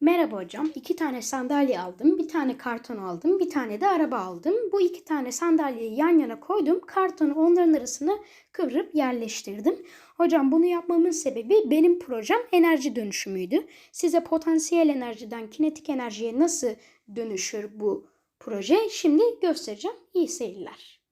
Merhaba hocam. İki tane sandalye aldım. Bir tane karton aldım. Bir tane de araba aldım. Bu iki tane sandalyeyi yan yana koydum. Kartonu onların arasına kıvırıp yerleştirdim. Hocam bunu yapmamın sebebi benim projem enerji dönüşümüydü. Size potansiyel enerjiden kinetik enerjiye nasıl dönüşür bu proje şimdi göstereceğim. İyi seyirler.